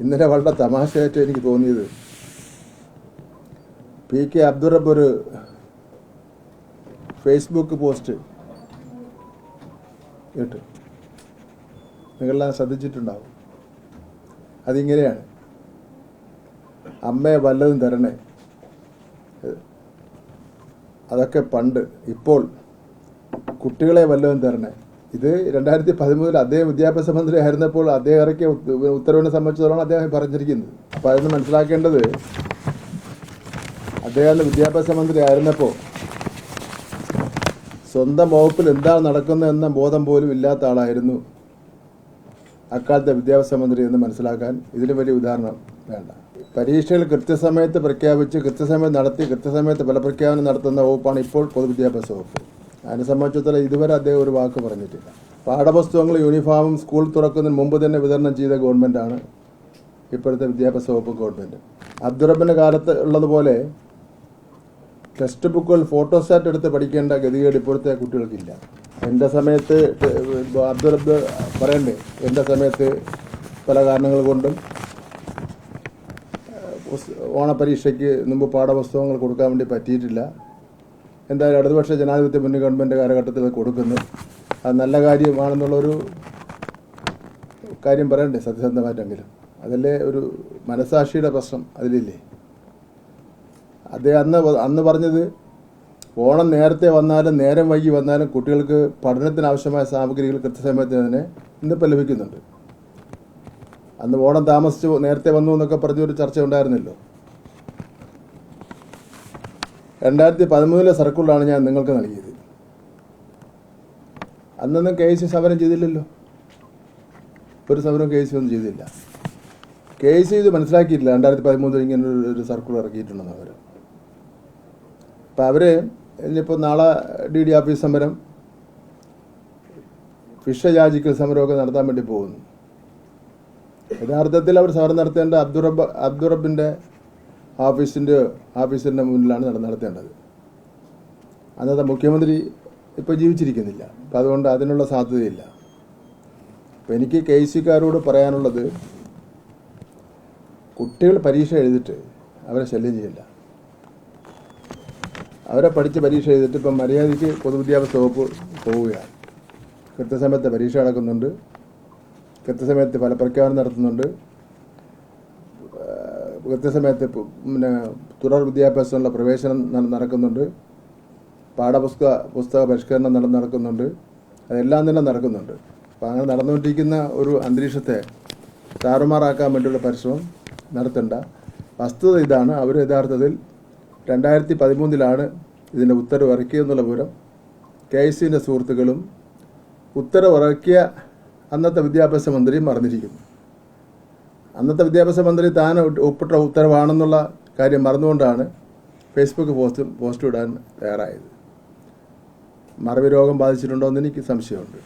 ഇന്നലെ വളരെ തമാശയായിട്ട് എനിക്ക് തോന്നിയത്. പി കെ അബ്ദുറബ് ഒരു ഫേസ്ബുക്ക് പോസ്റ്റ് കേട്ടു നിങ്ങളെല്ലാം ശ്രദ്ധിച്ചിട്ടുണ്ടാവും. അതിങ്ങനെയാണ്. അമ്മയെ വല്ലതും തരണേ. അതൊക്കെ പണ്ട്. ഇപ്പോൾ കുട്ടികളെ വല്ലതും തരണേ. ഇത് രണ്ടായിരത്തി പതിമൂന്നിൽ അദ്ദേഹം വിദ്യാഭ്യാസ മന്ത്രി ആയിരുന്നപ്പോൾ അദ്ദേഹം ഇറക്കിയ ഉത്ത- ഉത്തരവിനെ സംബന്ധിച്ചിടത്തോളം അദ്ദേഹം പറഞ്ഞിരിക്കുന്നത്. അപ്പോൾ അതിന് മനസ്സിലാക്കേണ്ടത് അദ്ദേഹം വിദ്യാഭ്യാസ മന്ത്രി ആയിരുന്നപ്പോൾ സ്വന്തം വകുപ്പിൽ എന്താണ് നടക്കുന്നത് എന്ന ബോധം പോലും ഇല്ലാത്ത ആളായിരുന്നു അക്കാലത്തെ വിദ്യാഭ്യാസ മന്ത്രി എന്ന് മനസ്സിലാക്കാൻ ഇതിന് വലിയ ഉദാഹരണം വേണ്ട. പരീക്ഷകൾ കൃത്യസമയത്ത് പ്രഖ്യാപിച്ച് കൃത്യസമയത്ത് നടത്തി കൃത്യസമയത്ത് ഫലപ്രഖ്യാപനം നടത്തുന്ന വകുപ്പാണ് ഇപ്പോൾ പൊതുവിദ്യാഭ്യാസ വകുപ്പ്. അതിനെ സംബന്ധിച്ചിടത്തോളം ഇതുവരെ അദ്ദേഹം ഒരു വാക്ക് പറഞ്ഞിട്ടില്ല. പാഠപുസ്തകങ്ങൾ യൂണിഫോമും സ്കൂൾ തുറക്കുന്നതിന് മുമ്പ് തന്നെ വിതരണം ചെയ്ത ഗവൺമെന്റാണ് ഇപ്പോഴത്തെ വിദ്യാഭ്യാസ വകുപ്പ് ഗവൺമെന്റ് അബ്ദുറബിന്റെ കാലത്ത് ഉള്ളതുപോലെ ടെക്സ്റ്റ് ബുക്കുകൾ ഫോട്ടോസാറ്റ് എടുത്ത് പഠിക്കേണ്ട ഗതികേട് ഇപ്പോഴത്തെ കുട്ടികൾക്കില്ല. എന്റെ സമയത്ത് അബ്ദുറബ് പറയണ്ടേ? എന്റെ സമയത്ത് പല കാരണങ്ങൾ കൊണ്ടും ഓണപരീക്ഷയ്ക്ക് മുമ്പ് പാഠപുസ്തകങ്ങൾ കൊടുക്കാൻ വേണ്ടി പറ്റിയിട്ടില്ല. എന്തായാലും ഇടതുപക്ഷ ജനാധിപത്യ മുന്നണി ഗവൺമെന്റ് കാലഘട്ടത്തിൽ കൊടുക്കുന്നു. അത് നല്ല കാര്യമാണെന്നുള്ളൊരു കാര്യം പറയണ്ടേ സത്യസന്ധമായിട്ടെങ്കിലും? അതല്ലേ ഒരു മനസാക്ഷിയുടെ പ്രശ്നം അതിലില്ലേ? അദ്ദേഹം അന്ന് അന്ന് പറഞ്ഞത് ഓണം നേരത്തെ വന്നാലും നേരം വൈകി വന്നാലും കുട്ടികൾക്ക് പഠനത്തിന് ആവശ്യമായ സാമഗ്രികൾ കൃത്യസമയത്ത് തന്നെ ഇന്നിപ്പോൾ ലഭിക്കുന്നുണ്ട്. അന്ന് ഓണം താമസിച്ചു നേരത്തെ വന്നു എന്നൊക്കെ പറഞ്ഞൊരു ചർച്ച ഉണ്ടായിരുന്നല്ലോ. രണ്ടായിരത്തി പതിമൂന്നിലെ സർക്കുലറാണ് ഞാൻ നിങ്ങൾക്ക് നൽകിയത്. അന്നൊന്നും കെ സി സമരം ചെയ്തില്ലല്ലോ. ഒരു സമരം കെ സി ഒന്നും ചെയ്തില്ല. കെ സി ഇത് മനസ്സിലാക്കിയിട്ടില്ല. രണ്ടായിരത്തി പതിമൂന്നിൽ ഇങ്ങനെ ഒരു- സർക്കുലർ ഇറക്കിയിട്ടുണ്ടെന്ന് അവർ. അപ്പം അവർ ഇനിയിപ്പോൾ നാളെ ഡി ഡി ഓഫീസ് സമരം വിഷയാചിക്കൽ സമരമൊക്കെ നടത്താൻ വേണ്ടി പോകുന്നു. യഥാർത്ഥത്തിൽ അവർ സമരം നടത്തേണ്ട അബ്ദുറബ് അബ്ദുറബിന്റെ ഓഫീസിന്റെ ഓഫീസറിന്റെ മുന്നിലാണ് നട നടത്തേണ്ടത്. അന്നത്തെ മുഖ്യമന്ത്രി ഇപ്പോൾ ജീവിച്ചിരിക്കുന്നില്ല. അപ്പം അതുകൊണ്ട് അതിനുള്ള സാധ്യതയില്ല. അപ്പം എനിക്ക് കെ സിക്കാരോട് പറയാനുള്ളത് കുട്ടികൾ പരീക്ഷ എഴുതിട്ട് അവരെ ശല്യം ചെയ്യില്ല അവരെ പഠിച്ച് പരീക്ഷ എഴുതിട്ട് ഇപ്പം മര്യാദയ്ക്ക് പൊതുവിദ്യാഭ്യാസ വകുപ്പ് പോവുകയാണ്. കൃത്യസമയത്ത് പരീക്ഷ നടക്കുന്നുണ്ട്. കൃത്യസമയത്ത് ഫലപ്രഖ്യാപനം നടത്തുന്നുണ്ട്. കൃത്യസമയത്ത് പിന്നെ തുടർ വിദ്യാഭ്യാസത്തിനുള്ള പ്രവേശനം നടക്കുന്നുണ്ട്. പാഠപുസ്തക പുസ്തക പരിഷ്കരണം നട നടക്കുന്നുണ്ട്. അതെല്ലാം തന്നെ നടക്കുന്നുണ്ട്. അപ്പോൾ അങ്ങനെ നടന്നുകൊണ്ടിരിക്കുന്ന ഒരു അന്തരീക്ഷത്തെ താറുമാറാക്കാൻ വേണ്ടിയുള്ള പരിശ്രമം നടത്തേണ്ട. വസ്തുത ഇതാണ്. അവർ യഥാർത്ഥത്തിൽ രണ്ടായിരത്തി പതിമൂന്നിലാണ് ഇതിന്റെ ഉത്തരവ് ഇറക്കിയെന്നുള്ള വിവരം. കെ ഐ സുഹൃത്തുക്കളും ഉത്തരവ് ഇറക്കിയ അന്നത്തെ വിദ്യാഭ്യാസ മന്ത്രിയും മറന്നിരിക്കുന്നു അന്നത്തെ വിദ്യാഭ്യാസ മന്ത്രി താൻ ഒപ്പിട്ട ഉത്തരവാണെന്നുള്ള കാര്യം മറന്നുകൊണ്ടാണ് ഫേസ്ബുക്ക് പോസ്റ്റ് പോസ്റ്റ് ഇടാൻ തയ്യാറായത്. മറവി രോഗം ബാധിച്ചിട്ടുണ്ടോ എന്ന് എനിക്ക് സംശയമുണ്ട്.